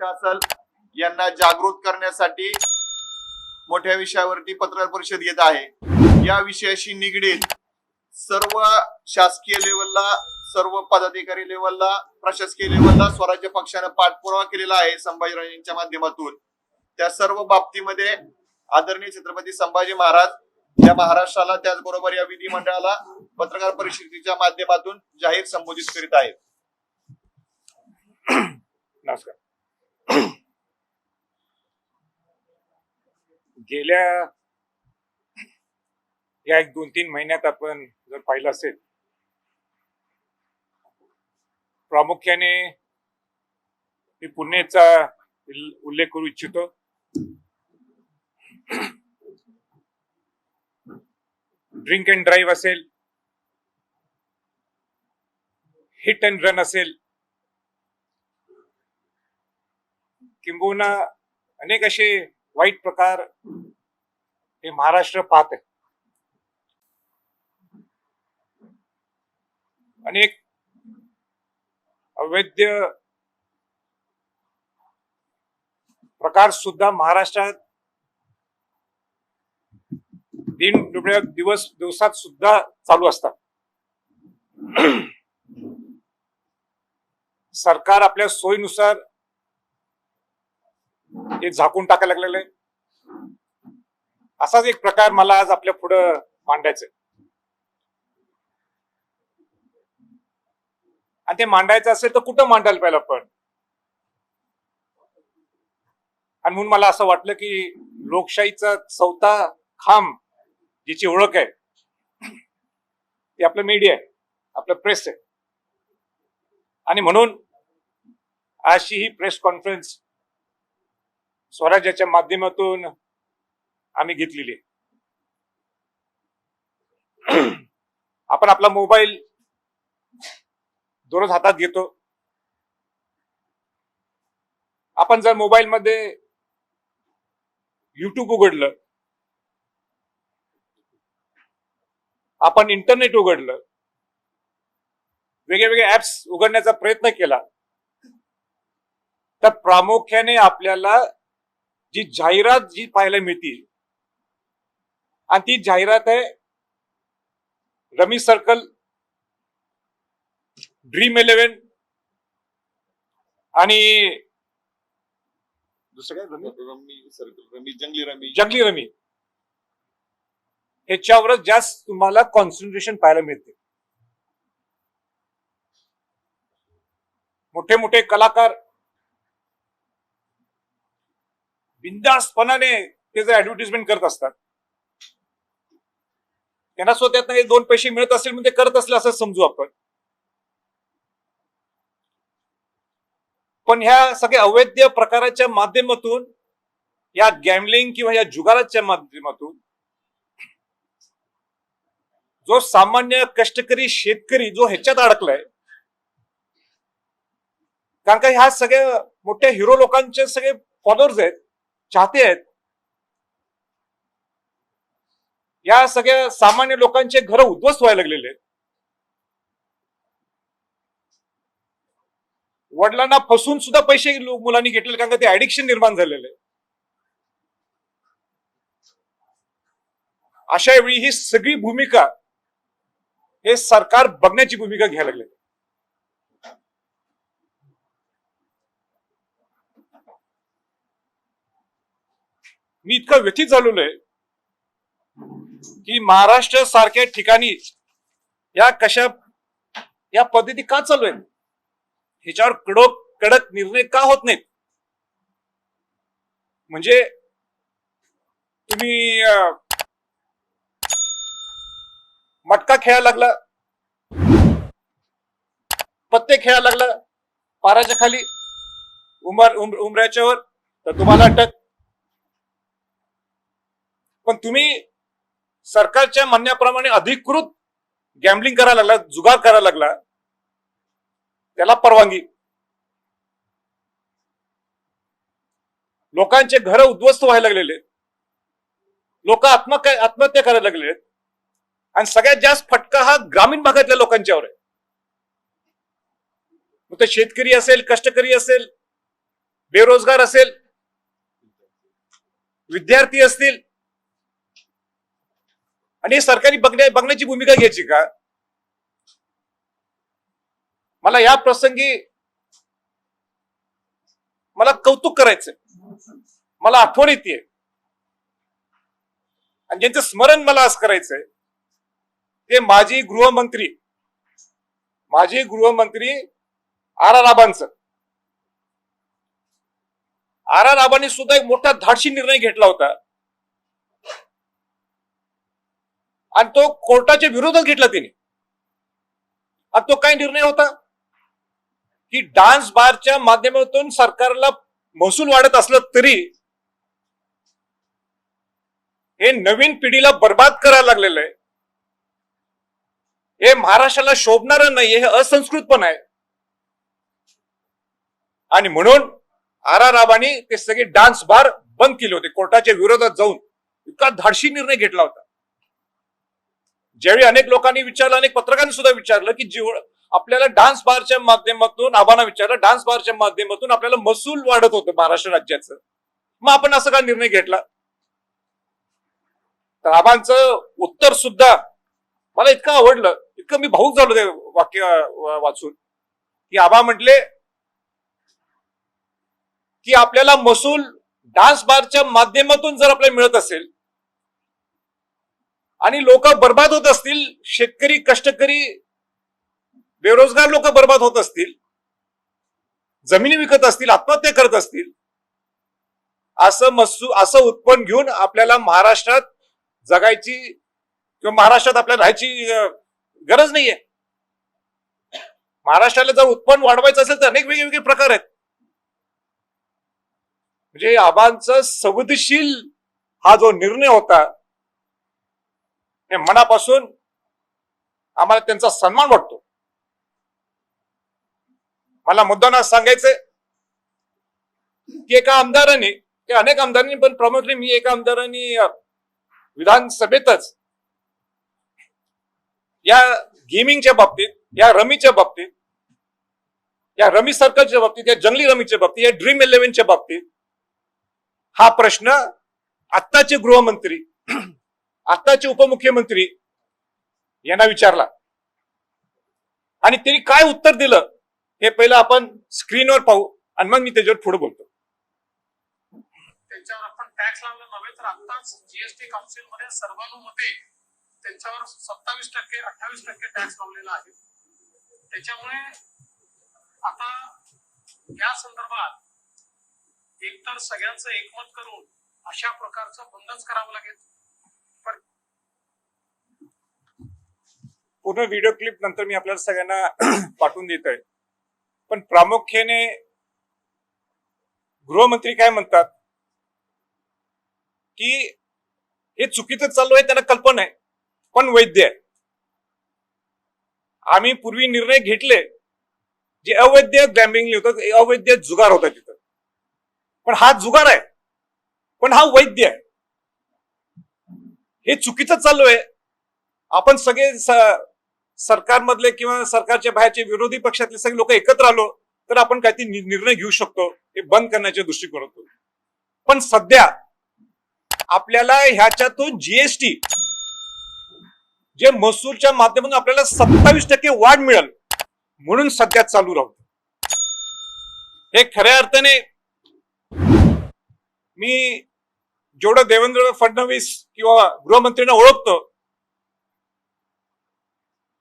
पक्ष असेल यांना जागृत करण्यासाठी मोठ्या विषयावरती पत्रकार परिषद घेत आहे. या विषयाशी निगडीत सर्व शासकीय लेवलला सर्व पदाधिकारी लेवलला प्रशासकीय लेवलला स्वराज्य पक्षानं पाठपुरावा केलेला आहे संभाजीराजांच्या माध्यमातून. त्या सर्व बाबतीमध्ये आदरणीय छत्रपती संभाजी महाराज या महाराष्ट्राला त्याचबरोबर या विधिमंडळाला पत्रकार परिषदेच्या माध्यमातून जाहीर संबोधित करीत आहेत. नमस्कार. गेल्या या एक दोन तीन महिन्यात आपण जर पाहिलं असेल प्रामुख्याने मी पुणेचा उल्लेख करू इच्छितो. ड्रिंक अँड ड्राईव्ह असेल हिट अँड रन असेल किंबहुना अनेक असे वाईट प्रकार हे महाराष्ट्र पाहत आहे अनेक अवैध प्रकार सुद्धा महाराष्ट्रात दिन दुबळ्या दिवस दिवसात सुद्धा चालू असतात. सरकार आपल्या सोयीनुसार हे झाकून टाकायला लागलेलं आहे. असाच एक प्रकार मला आज आपल्या पुढं मांडायचा आणि ते मांडायचं असेल तर कुठं मांडायला पाहिजे आपण? आणि म्हणून मला असं वाटलं की लोकशाहीचा चौथा खांब जिची ओळख आहे ती आपलं मीडिया आहे आपलं प्रेस आहे. आणि म्हणून अशी ही प्रेस कॉन्फरन्स स्वराज्याच्या माध्यमातून आम्ही घेतलेली आहे. आपण आपला मोबाईल दररोज हातात घेतो. आपण जर मोबाईलमध्ये युट्यूब उघडलं आपण इंटरनेट उघडलं वेगळे वेगळे ऍप्स उघडण्याचा प्रयत्न केला तर प्रामुख्याने आपल्याला जी जाहिरात जी पाहायला मिळते आणि ती जाहिरात आहे रमी सर्कल ड्रीम इलेव्हन आणि दुसरं काय रमी? रमी सर्कल रमी जंगली रमी. जंगली रमी. ह्याच्यावरच जास्त तुम्हाला कॉन्सन्ट्रेशन पाहायला मिळते. मोठे मोठे कलाकार बिंदास्तपणाने त्याचं ऍडव्हर्टिजमेंट करत असतात. त्यांना स्वतःत दोन पैसे मिळत असेल म्हणजे ते करत असले असं समजू आपण. पण ह्या सगळ्या अवैध प्रकाराच्या माध्यमातून या गॅमलिंग किंवा या जुगाराच्या माध्यमातून जो सामान्य कष्टकरी शेतकरी जो ह्याच्यात अडकलाय कारण का ह्या सगळ्या मोठ्या हिरो लोकांचे सगळे फॉलोअर्स आहेत. चाहते आहेत. या सगळ्या सामान्य लोकांचे घर उद्ध्वस्त व्हायला लागलेले आहेत. वडिलांना फसून सुद्धा पैसे मुलांनी घेतलेले कारण का ते ऍडिक्शन निर्माण झालेले अशा वेळी ही सगळी भूमिका हे सरकार बघण्याची भूमिका घ्यायला लागले. मी इतकं व्यथित झालेलो आहे की महाराष्ट्र सारख्या ठिकाणी या कशा या पद्धती का चालू आहेत? ह्याच्यावर कडक कडक निर्णय का होत नाहीत? म्हणजे तुम्ही मटका खेळायला लागला पत्ते खेळायला लागला पाराच्या खाली उमर उम- उमऱ्याच्यावर तर तुम्हाला अटक. पण तुम्ही सरकारच्या म्हणण्याप्रमाणे अधिकृत गॅम्बलिंग करायला लागला जुगार करायला लागला त्याला परवानगी. लोकांचे घर उद्ध्वस्त व्हायला लागलेले. लोक आत्म आत्महत्या करायला लागलेले. आहेत आणि सगळ्यात जास्त फटका हा ग्रामीण भागातल्या लोकांच्यावर आहे. मग ते शेतकरी असेल कष्टकरी असेल बेरोजगार असेल विद्यार्थी असतील आणि हे सरकारी बघण्या बघण्याची भूमिका घ्यायची का? मला या प्रसंगी मला कौतुक करायचंय. मला आठवण येते आणि ज्यांचं स्मरण मला आज करायचंय ते माजी गृहमंत्री माजी गृहमंत्री आर आर आबांचं. आर आर आबांनी सुद्धा एक मोठा धाडशी निर्णय घेतला होता. आणि तो कोर्टाच्या विरोधात घेतला त्यांनी आणि तो काय निर्णय होता? की डान्स बारच्या माध्यमातून सरकारला महसूल वाढत असलं तरी हे नवीन पिढीला बर्बाद करायला लागलेलं आहे. हे महाराष्ट्राला शोभणार नाही हे असंस्कृत पण आहे. आणि म्हणून आर आर राबांनी ते सगळे डान्स बार बंद केले होते. कोर्टाच्या विरोधात जाऊन. इतका धाडशी निर्णय घेतला होता. ज्यावेळी अनेक लोकांनी विचारलं अनेक पत्रकारांनी सुद्धा विचारलं की जीव आपल्याला डान्स बारच्या माध्यमातून आबांना विचारलं डान्स बारच्या माध्यमातून आपल्याला महसूल वाढत होतं महाराष्ट्र राज्याचं. मग आपण असं का निर्णय घेतला? तर आबांचं उत्तर सुद्धा मला इतकं आवडलं इतकं मी भाऊक झालो ते वाक्य वाचून. की आबा म्हटले की आपल्याला महसूल डान्स बारच्या माध्यमातून जर आपल्याला मिळत असेल आणि लोक बर्बाद होत असतील शेतकरी कष्टकरी बेरोजगार लोक बर्बाद होत असतील जमिनी विकत असतील आत्महत्या करत असतील असं मसू असं उत्पन्न घेऊन आपल्याला महाराष्ट्रात जगायची किंवा महाराष्ट्रात आपल्याला राहायची गरज नाहीये. महाराष्ट्राला जर उत्पन्न वाढवायचं असेल तर अनेक वेगवेगळे प्रकार आहेत. म्हणजे आबांचा संवेदनशील हा जो निर्णय होता मनापासून आम्हाला त्यांचा सन्मान वाटतो. मला मुद्दाना सांगायचंय की एका आमदाराने की अनेक आमदारांनी पण प्रामुख्याने मी एका आमदारांनी विधानसभेतच या गेमिंगच्या बाबतीत या रमीच्या बाबतीत या रमी सर्कलच्या बाबतीत या जंगली रमीच्या बाबतीत या ड्रीम इलेव्हनच्या बाबतीत हा प्रश्न आत्ताचे गृहमंत्री आत्ताचे उपमुख्यमंत्री यांना विचारला. आणि त्यांनी काय उत्तर दिलं हे पहिलं आपण स्क्रीनवर पाहू आणि मग मी त्याच्यावर पुढे बोलतो. त्यांच्यावर आपण टॅक्स लावला नव्हे तर आताच जीएसटी काउन्सिलमध्ये सर्वानुमते त्यांच्यावर सत्तावीस टक्के अठ्ठावीस टक्के टॅक्स लावलेला आहे. त्याच्यामुळे आता या संदर्भात एकतर सगळ्यांचं एकमत करून अशा प्रकारचं बंदच करावं लागेल. पूर्ण व्हिडिओ क्लिप नंतर मी आपल्याला सगळ्यांना पाठवून देत आहे पण प्रामुख्याने गृहमंत्री काय म्हणतात? की हे चुकीचं चालू आहे त्यांना कल्पना आहे. पण वैद्य आहे. आम्ही पूर्वी निर्णय घेतले जे अवैध गॅम्बिंग होतं अवैध जुगार होता तिथं. पण हा जुगार आहे. पण हा वैद्य आहे. हे चुकीचं चालू आहे आपण सगळे सरकारमधले किंवा सरकारच्या बाहेरचे विरोधी पक्षातले सगळे लोक एकत्र आलो तर आपण काहीतरी निर्णय घेऊ शकतो हे बंद करण्याच्या दृष्टिकोनातून. पण सध्या आपल्याला ह्याच्यातून जीएसटी जे महसूलच्या माध्यमातून आपल्याला सत्तावीस टक्के वाढ मिळेल म्हणून सध्या चालू राहतो. हे खऱ्या अर्थाने मी जेवढं देवेंद्र फडणवीस किंवा गृहमंत्र्यांना ओळखतो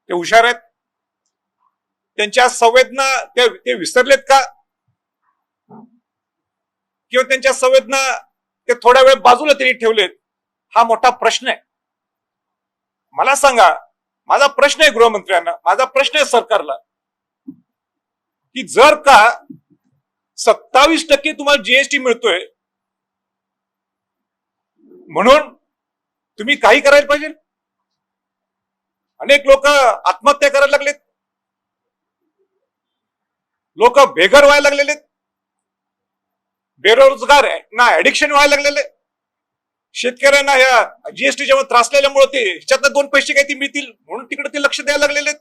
ते हुशार आहेत. त्यांच्या संवेदना ते ते विसरलेत का? किंवा त्यांच्या संवेदना ते थोड्या वेळ बाजूला त्यांनी ठेवलेत हा मोठा प्रश्न आहे. मला सांगा माझा प्रश्न आहे गृहमंत्र्यांना माझा प्रश्न आहे सरकारला की जर का सत्तावीस टक्के तुम्हाला जीएसटी मिळतोय म्हणून तुम्ही काही करायला पाहिजे? अनेक लोक आत्महत्या करायला लागलेत. लोक बेघर व्हायला लागलेले बेरोजगार आहे ना ऍडिक्शन व्हायला लागलेले. शेतकऱ्यांना ह्या जीएसटी जेव्हा त्रासलेल्यामुळे ते ह्याच्यातनं दोन पैसे काही ते मिळतील? म्हणून तिकडे ते लक्ष द्यायला लागलेले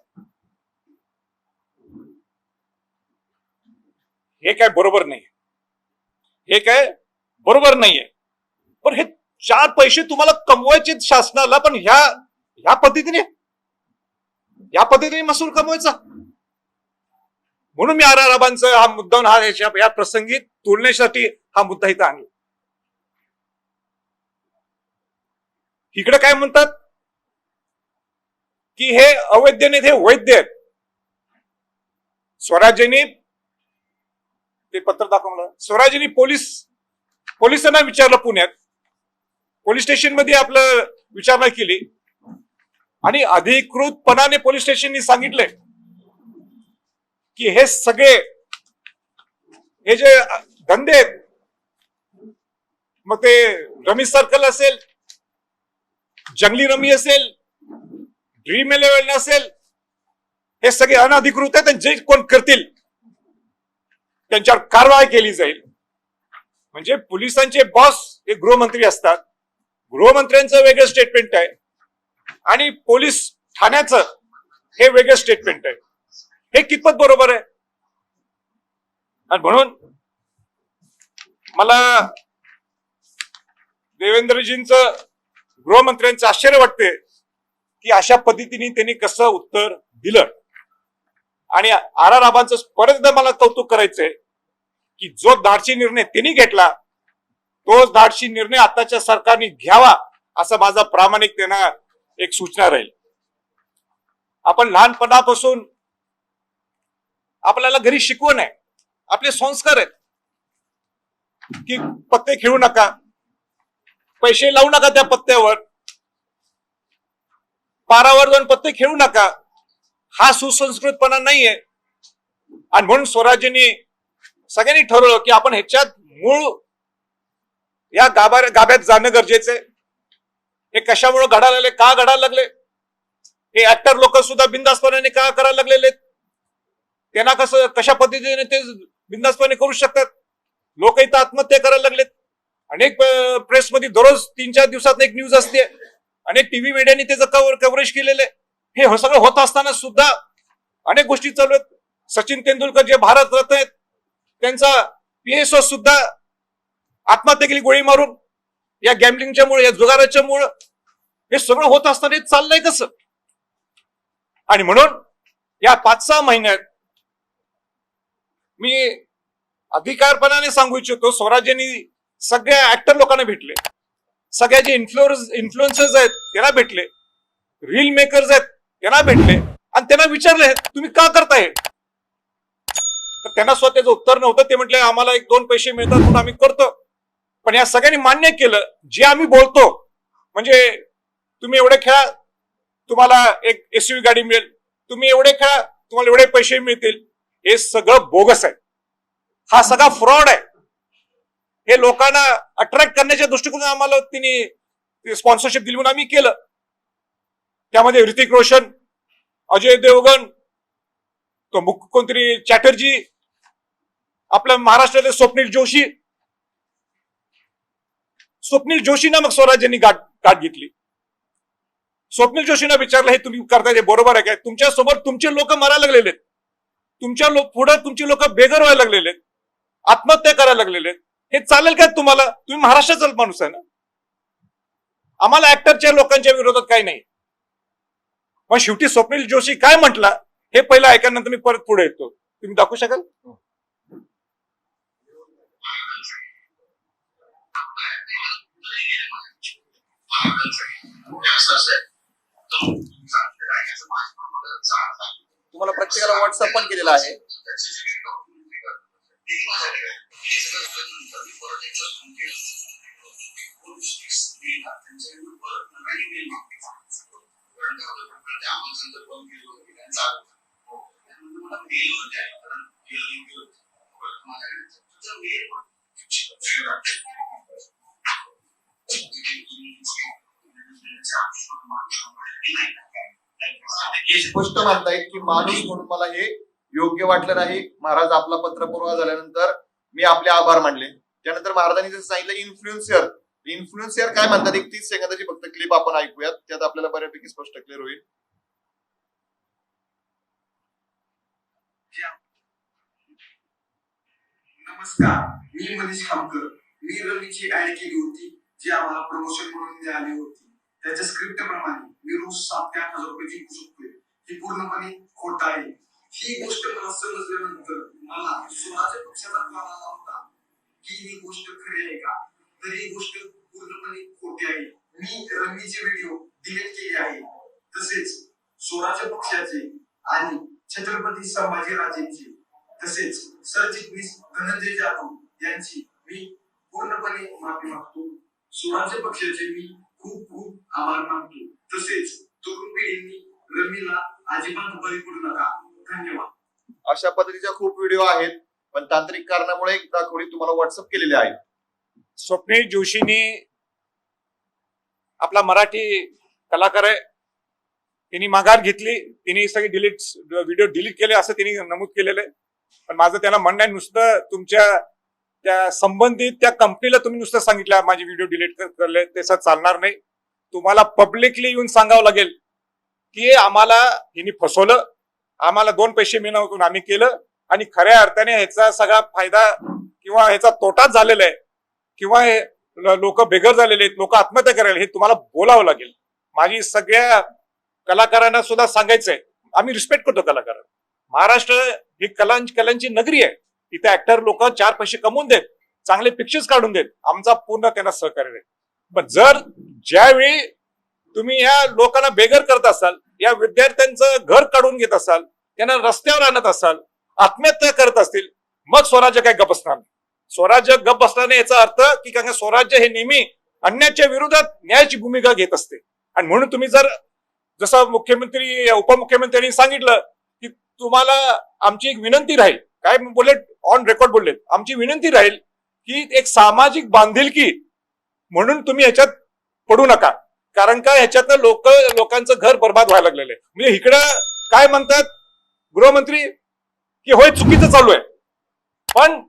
हे काय बरोबर नाही हे काय बरोबर नाहीये. पण हे चार पैसे तुम्हाला कमवायचे शासनाला पण ह्या ह्या पद्धतीने या पद्धतीने महसूल कमवायचा. म्हणून मी आर आराबांचा हा मुद्दा हा याच्या या प्रसंगी तुलनेसाठी हा मुद्दा इथं आणला. इकडे काय म्हणतात? की हे अवैध नाहीत हे वैद्य आहेत. स्वराज्याने ते पत्र दाखवलं. स्वराज्याने पोलीस पोलिसांना विचारलं पुण्यात. पोलीस स्टेशनमध्ये आपलं विचारणा केली. आणि अधिकृतपणाने पोलीस स्टेशननी सांगितलंय की हे सगळे हे जे धंदे आहेत मग ते रमी सर्कल असेल जंगली रमी असेल ड्रीम इलेव्हन असेल हे सगळे अनधिकृत आहेत जे कोण करतील त्यांच्यावर कारवाई केली जाईल. म्हणजे पोलिसांचे बॉस हे गृहमंत्री असतात. गृहमंत्र्यांचं वेगळं स्टेटमेंट आहे. आणि पोलीस ठाण्याचं हे वेगळं स्टेटमेंट आहे. हे कितपत बरोबर आहे? आणि म्हणून मला देवेंद्रजींच गृहमंत्र्यांचं आश्चर्य वाटते की अशा पद्धतीने त्यांनी कसं उत्तर दिलं. आणि आर आर आबांचं परत एकदा मला कौतुक करायचंय की जो धाडशी निर्णय त्यांनी घेतला तोच धाडशी निर्णय आताच्या सरकारने घ्यावा असा माझा प्रामाणिक त्यांना एक सूचना राहील. आपण लहानपणापासून आपल्याला घरी शिकवण आहे. आपले संस्कार आहेत. की पत्ते खेळू नका. पैसे लावू नका त्या पत्त्यावर. पारावर जाऊन पत्ते खेळू नका. हा सुसंस्कृतपणा नाहीये. आणि म्हणून स्वराज्याने सगळ्यांनी ठरवलं की आपण ह्याच्यात मूळ या गाभा गाभ्यात जाणं गरजेचं आहे. हे कशामुळे घडायला लागले? का घडायला लागले? हे ऍक्टर लोक सुद्धा बिंदासपणाने का करायला लागलेले त्यांना कसं कशा पद्धतीने ते बिंदासपणे करू शकतात? लोक इथं आत्महत्या करायला लागलेत. अनेक प्रेसमध्ये दररोज तीन चार दिवसात एक न्यूज असते. अनेक टीव्ही मीडियाने त्याचं कव्हर कव्हरेज केलेलं आहे. हे हो, सगळं होत असताना सुद्धा अनेक गोष्टी चालू आहेत. सचिन तेंडुलकर जे भारत रत्न आहेत त्यांचा पीएसओ सुद्धा आत्महत्या केली गोळी मारून. या गॅम्बलिंगच्या मुळे या जुगाराच्या मुळे हे सगळं होत असताना हे चाललंय कसं आणि म्हणून या पाच सहा महिन्यात मी अधिकारपणाने सांगू इच्छितो स्वराज्यांनी सगळ्या ऍक्टर लोकांना भेटले. सगळ्या जे इन्फ्लुअन्स इन्फ्लुएन्सर्स आहेत त्यांना भेटले. रील मेकर्स आहेत त्यांना भेटले. आणि त्यांना विचारले तुम्ही का करताय? तर त्यांना स्वतःचं उत्तर नव्हतं. ते म्हटले आम्हाला एक दोन पैसे मिळतात म्हणून आम्ही करतो. पण या सगळ्यांनी मान्य केलं जे आम्ही बोलतो. म्हणजे तुम्ही एवढे खेळा तुम्हाला एक एसयूव्ही गाडी मिळेल. तुम्ही एवढे खेळा तुम्हाला एवढे पैसे मिळतील. हे सगळं बोगस आहे. हा सगळा फ्रॉड आहे. हे लोकांना अट्रॅक्ट करण्याच्या दृष्टिकोनातून आम्हाला तिने स्पॉन्सरशिप दिली म्हणून आम्ही केलं. त्यामध्ये ऋतिक रोशन अजय देवगण तो मुख्य कोणतरी चॅटर्जी आपल्या महाराष्ट्रातले स्वप्नील जोशी स्वप्नील जोशींना मग स्वराज्यांनी गाठ गाठ घेतली. स्वप्नील जोशींना विचारलं हे तुम्ही करताय ते बरोबर आहे काय? तुमच्यासोबत तुमचे लोक मरायला लागलेले आहेत. तुमच्या लोक पुढे तुमची लोक बेघर व्हायला लागलेले आहेत. आत्महत्या करायला लागलेले आहेत. हे चालेल काय तुम्हाला? तुम्ही महाराष्ट्राचा माणूस आहे ना? आम्हाला ऍक्टरच्या लोकांच्या विरोधात काही नाही. मग शेवटी स्वप्नील जोशी काय म्हटला हे पहिलं ऐकल्यानंतर मी परत पुढे येतो. तुम्ही दाखवू शकाल? हो. तुम्हाला प्रत्येकाला व्हॉट्सअप पण केलेला आहे. हे स्पष्ट म्हणतायत की माणूस म्हणून मला हे योग्य वाटलं नाही. महाराज आपला पत्र पुरवा झाल्यानंतर मी आपले आभार मानले. त्यानंतर महाराजांनी जसं सांगितलं इन्फ्लुएन्सर इन्फ्लुएन्सर काय म्हणतात? एक तीस सेकंदाची फक्त क्लिप आपण ऐकूयात. त्यात आपल्याला बऱ्यापैकी स्पष्ट क्लिअर होईल. नमस्कार. मी मनीष खामकर. मी रवीची ऍड केली होती. जी आम्हाला प्रमोशन म्हणून मिळाली होती त्याच्या स्क्रिप्ट प्रमाणे मी रोज सात ते आठ हजार रुपये जिंकू शकतोय. ही पूर्णपणे खोट आहे. ही गोष्ट मला समजल्यानंतर मला स्वतःच्या पक्षाचा कॉल आला होता की ही गोष्ट खरी आहे का. तर ही गोष्ट पूर्णपणे खोटी आहे. मी रमीचे व्हिडिओ डिलीट केले आहे. तसेच स्वराज्य पक्षाचे आणि छत्रपती संभाजीराजेंचे तसेच सरचिटणीस धनंजय जाधव यांची मी पूर्णपणे माफी मागतो. स्वराज्य पक्षाचे मी खूप खूप आभार मानतो. तसेच तरुण पिढींनी रमीला अजिबात बळी पडू नका. धन्यवाद. अशा पद्धतीच्या खूप व्हिडिओ आहेत पण तांत्रिक कारणामुळे दाखवणी तुम्हाला व्हॉट्सअप केलेले आहेत स्वप्नील जोशींनी आपला मराठी कलाकार आहे. त्यांनी माघार घेतली तिने सगळे डिलीट व्हिडिओ डिलीट केले असं त्यांनी नमूद केलेलं आहे. पण माझं त्यांना म्हणणं आहे नुसतं तुमच्या त्या संबंधित त्या कंपनीला तुम्ही नुसतं सांगितलं माझे व्हिडिओ डिलीट करले तसं चालणार नाही. तुम्हाला पब्लिकली येऊन सांगावं लागेल की आम्हाला हिनी फसवलं आम्हाला दोन पैसे मिळवून आम्ही केलं आणि खऱ्या अर्थाने ह्याचा सगळा फायदा किंवा ह्याचा तोटाच झालेला आहे किंवा हे लोक बेघर झालेले आहेत लोक आत्महत्या करायला हे तुम्हाला बोलावं लागेल. माझी सगळ्या कलाकारांना सुद्धा सांगायचंय. आम्ही रिस्पेक्ट करतो कलाकारांना. महाराष्ट्र ही कलां कलांची नगरी आहे. इथे ऍक्टर लोक चार पैसे कमवून देत चांगले पिक्चर्स काढून देत. आमचा पूर्ण त्यांना सहकार्य आहे. पण जर ज्यावेळी तुम्ही या लोकांना बेघर करत असाल या विद्यार्थ्यांचं घर काढून घेत असाल त्यांना रस्त्यावर आणत असाल आत्महत्या करत असतील मग स्वराज्य काय गप असणार नाही. स्वराज्य गप असणार नाही याचा अर्थ की कारण स्वराज्य हे नेहमी अन्याच्या विरोधात न्यायाची भूमिका घेत असते. आणि म्हणून तुम्ही जर जसं मुख्यमंत्री उपमुख्यमंत्र्यांनी सांगितलं की तुम्हाला आमची एक विनंती राहील काय बोलले? ऑन रेकॉर्ड बोलले. आमची विनंती राहील की एक सामाजिक बांधिलकी म्हणून तुम्ही ह्याच्यात पडू नका. कारण का? ह्याच्यात लोक लोकांचं घर बर्बाद व्हायला लागलेलं आहे. म्हणजे इकडं काय म्हणतात गृहमंत्री की होय चुकीचं चालू आहे. पण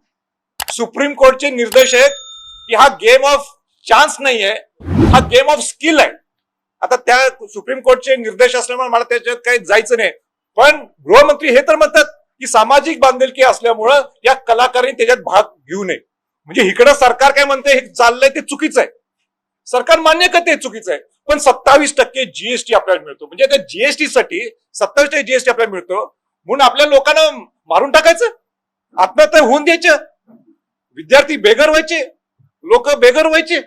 सुप्रीम कोर्टचे निर्देश आहेत की हा गेम ऑफ चान्स नाही आहे हा गेम ऑफ स्किल आहे. आता त्या सुप्रीम कोर्टचे निर्देश असल्यामुळे मला त्याच्यात काही जायचं नाही. पण गृहमंत्री हे तर म्हणतात की सामाजिक बांधिलकी असल्यामुळं या कलाकारांनी त्याच्यात भाग घेऊ नये. म्हणजे इकडं सरकार काय म्हणते हे चाललंय ते चुकीचं आहे. सरकार मान्य करते चुकीचं आहे पण सत्तावीस टक्के जीएसटी आपल्याला मिळतो. म्हणजे त्या जीएसटी साठी सत्तावीस टक्के जीएसटी आपल्याला मिळतो. म्हणून आपल्या लोकांना मारून टाकायचं आत्महत्या होऊन द्यायचं विद्यार्थी बेघर व्हायचे लोक बेघर व्हायचे.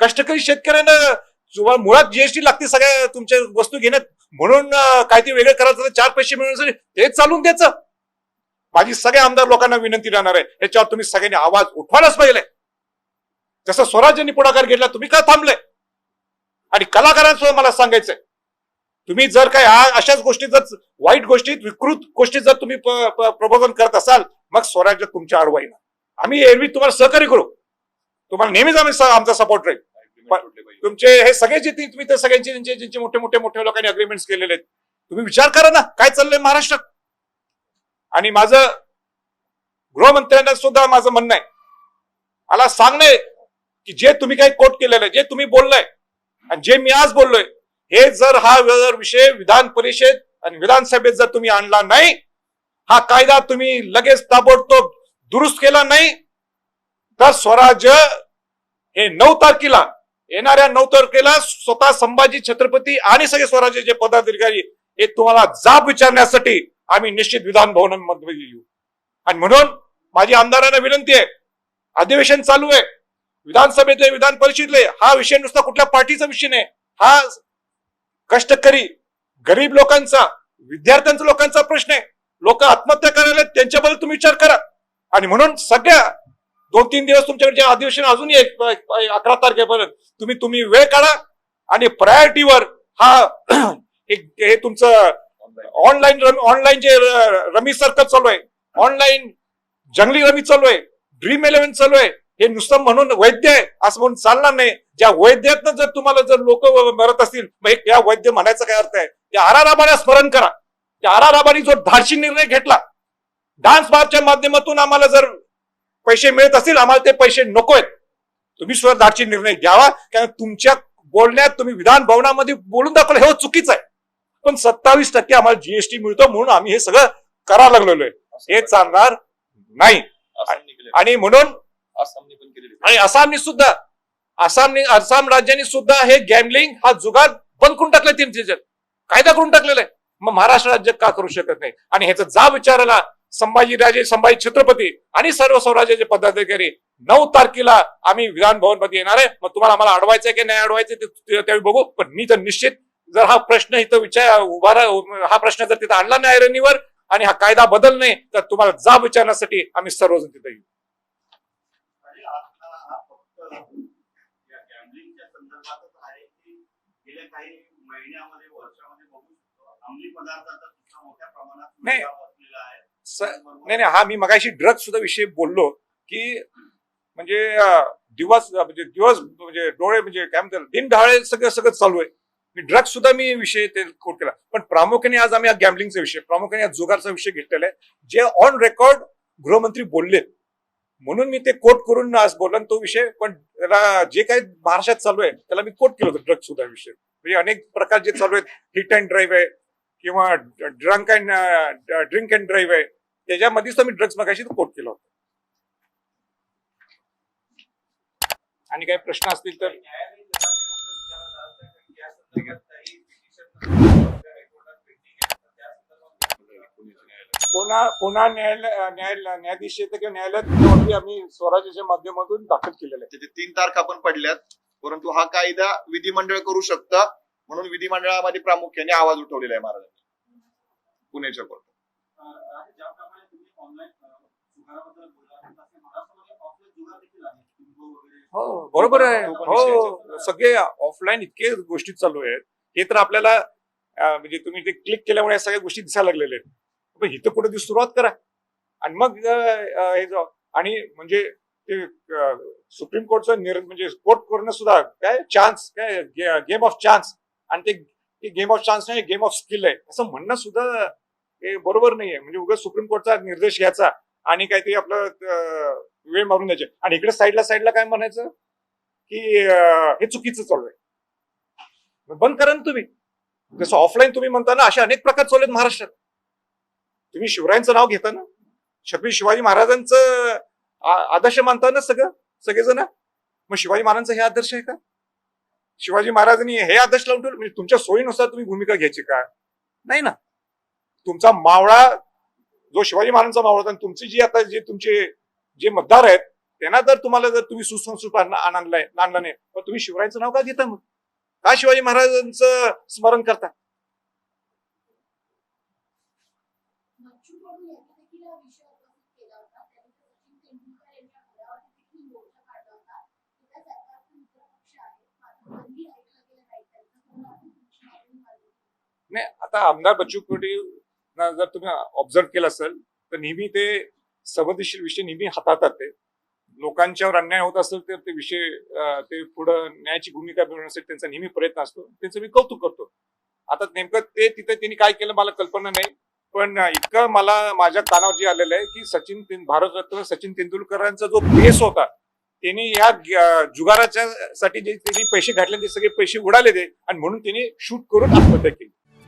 कष्टकरी शेतकऱ्यांना मुळात जीएसटी लागते सगळ्या तुमच्या वस्तू घेण्यात. म्हणून काहीतरी वेगळं करायचं चार पैसे मिळण्यासाठी ते चालून द्यायचं. माझी सगळ्या आमदार लोकांना विनंती राहणार आहे. याच्यावर तुम्ही सगळ्यांनी आवाज उठवायलाच पाहिजे. जसं स्वराज्यांनी पुढाकार घेतला तुम्ही का थांबले? आणि कलाकारांसुद्धा मला सांगायचंय. तुम्ही जर काय अशाच गोष्टी जर वाईट गोष्टीत विकृत गोष्टीत जर तुम्ही प्रबोधन करत असाल मग स्वराज्य तुमच्या आडवा येणार. आम्ही एरवी तुम्हाला सहकार्य करू. तुम्हाला नेहमीच आम्ही आमचा सपोर्ट राहील. तुमचे हे सगळे जे तुम्ही ते सगळ्यांचे ज्यांचे ज्यांचे मोठे मोठे मोठे लोकांनी अग्रीमेंट्स केलेले आहेत तुम्ही विचार करा ना काय चाललंय महाराष्ट्रात आणि माझं गृहमंत्र्यांना सुद्धा माझं म्हणणं आहे. मला सांगणे की जे तुम्ही काही कोट केलेलं आहे जे तुम्ही बोललाय आणि जे मी आज बोललोय हे जर हा जर विषय विधान परिषद आणि विधानसभेत जर तुम्ही आणला नाही हा कायदा तुम्ही लगेच ताबडतोब दुरुस्त केला नाही तर स्वराज्य हे नऊ तारखेला येणाऱ्या नऊ तारखेला स्वतः संभाजी छत्रपती आणि सगळे स्वराज्याचे पदाधिकारी हे तुम्हाला जाब विचारण्यासाठी आम्ही निश्चित विधान भवनांमध्ये येऊ आणि म्हणून माझी आमदारांना विनंती आहे अधिवेशन चालू आहे विधानसभेतले विधान परिषदेतले हा विषय नुसता कुठल्या पार्टीचा विषय नाही हा कष्टकरी गरीब लोकांचा विद्यार्थ्यांचा लोकांचा प्रश्न आहे. लोक आत्महत्या करायला त्यांच्याबद्दल तुम्ही विचार करा. आणि म्हणून सगळ्या दोन तीन दिवस तुमच्याकडे जे अधिवेशन अजूनही एक अकरा तारखेपर्यंत तुम्ही तुम्ही वेळ काढा आणि प्रायोरिटीवर हा एक हे तुमचं ऑनलाईन ऑनलाईन जे रमी सर्कल चालू आहे ऑनलाईन जंगली रमी चालू आहे ड्रीम इलेव्हन चालू आहे हे नुसतं म्हणून वैद्य आहे असं म्हणून चालणार नाही. ज्या वैद्यातनं जर तुम्हाला जर लोक मरत असतील मग या वैद्य म्हणायचा काय अर्थ आहे? त्या आराराबाला स्मरण करा. त्या आराराबाने जो धाडशी निर्णय घेतला डान्स बारच्या माध्यमातून आम्हाला जर पैसे मिळत असतील आम्हाला ते पैसे नको आहेत तुम्ही सुद्धा निर्णय घ्यावा कारण तुमच्या बोलण्यात तुम्ही विधान भवनामध्ये बोलून दाखवलं हे चुकीचं आहे. पण सत्तावीस टक्के आम्हाला जीएसटी मिळतो म्हणून आम्ही हे सगळं करायला लागलेलो आहे. हे चालणार नाही. आणि म्हणून आणि आसामने सुद्धा आसामने आसाम राज्याने सुद्धा हे गॅमलिंग हा जुगार बंद करून टाकलाय तीन कायदा करून टाकलेला आहे. मग महाराष्ट्र राज्य का करू शकत नाही? आणि ह्याचा जा विचारायला संभाजी राजे संभाजी छत्रपती आणि सर्व स्वराज्याचे पदाधिकारी. नऊ तारखेला आम्ही विधान भवनमध्ये येणार आहे. मग तुम्हाला आम्हाला अडवायचंय की नाही अडवायचं ते त्यावेळी बघू. पण मी तर निश्चित जर हा प्रश्न इथं विचार उभा हा प्रश्न जर तिथं आणला नाही ऐरणीवर आणि हा कायदा बदल नाही तर तुम्हाला जाब विचारण्यासाठी आम्ही सर्वजण तिथे येऊ. नाही. नाही नाही हा मी मगाशी ड्रग सुद्धा विषयी बोललो की म्हणजे दिवस म्हणजे दिवस म्हणजे डोळे म्हणजे काय म्हणतात दिन ढाळे सगळं सगळं चालू आहे. मी ड्रग सुद्धा मी विषय ते कोट केला. पण प्रामुख्याने आज आम्ही गॅम्बलिंगचा विषय प्रामुख्याने आज जुगारचा विषय घेतलेला आहे. जे ऑन रेकॉर्ड गृहमंत्री बोलले म्हणून मी ते कोट करून आज बोललो तो विषय पण त्याला जे काही महाराष्ट्रात चालू आहे त्याला मी कोट केलं होतं ड्रग सुद्धा विषय. म्हणजे अनेक प्रकार जे चालू आहेत हिट अँड ड्राईव्ह आहे किंवा drunk and drink and drive आहे. त्याच्यामध्येच तर मी ड्रग्ज मगाशी कोट केला होता. आणि काही प्रश्न असतील तर पुन्हा पुन्हा न्यायालय न्यायाधीश येतं किंवा न्यायालयात आम्ही स्वराज्याच्या माध्यमातून दाखल केलेलं आहे. तीन तारखा पण पडल्यात. परंतु हा कायदा विधिमंडळ करू शकतं. म्हणून विधिमंडळामध्ये प्रामुख्याने आवाज उठवलेला आहे महाराजांनी. पुण्याच्या कोर्टात हो बरोबर आहे. हो सगळे ऑफलाईन इतके गोष्टी चालू आहेत. हे तर आपल्याला म्हणजे तुम्ही ते क्लिक केल्यामुळे या सगळ्या गोष्टी दिसायला लागलेल्या आहेत. पण इथं कुठे सुरुवात करा. आणि मग हे जाऊ. आणि म्हणजे ते सुप्रीम कोर्टचा निर म्हणजे कोर्ट करणं सुद्धा काय चान्स काय गेम ऑफ चान्स आणि ते गेम ऑफ चान्स नाही गेम ऑफ स्किल आहे. असं म्हणणं सुद्धा हे बरोबर नाहीये. म्हणजे उगाच सुप्रीम कोर्टचा निर्देश घ्यायचा आणि काहीतरी आपलं वेळ मारून द्यायचे. आणि इकडे साईडला साईडला काय म्हणायचं? की हे चुकीचं चालू आहे. बंद करा ना तुम्ही. जसं ऑफलाईन तुम्ही म्हणता ना असे अनेक प्रकार चालू आहेत महाराष्ट्रात. तुम्ही शिवरायांचं नाव घेता ना? छत्रपती शिवाजी महाराजांचं आदर्श मानता ना सगळं? सगळेजण? मग शिवाजी महाराजांचा हे आदर्श आहे का? शिवाजी महाराजांनी हे आदर्श लावून ठेवलं? म्हणजे तुमच्या सोयीनुसार तुम्ही भूमिका घ्यायची का? नाही ना. तुमचा मावळा जो शिवाजी महाराजांचा मावळा होता आणि तुमची जी आता जे तुमचे जे मतदार आहेत त्यांना जर तुम्हाला जर तुम्ही सुसंस्कृत आण- आणलाय आणलं नाही पण तुम्ही शिवरायांचं नाव का घेता मग? का शिवाजी महाराजांचं स्मरण करता? नाही आता आमदार बच्चू कडू घटना जर तुम्ही ऑब्झर्व केलं असेल तर नेहमी ते संवेदनशील विषय नेहमी हाताळतात ते. लोकांच्यावर अन्याय होत असेल तर ते विषय ते पुढं न्यायाची भूमिका मिळवण्यासाठी त्यांचा नेहमी प्रयत्न असतो. त्यांचं मी कौतुक करतो. आता नेमकं ते तिथे त्यांनी काय केलं मला कल्पना नाही. पण इतकं मला माझ्या कानावर जे आलेलं आहे की सचिन भारतरत्न सचिन तेंडुलकरांचा जो बेस होता त्यांनी या जुगाराच्या साठी जे त्यांनी पैसे घातले ते सगळे पैसे उडाले ते आणि म्हणून त्यांनी शूट करून आत्महत्या केली.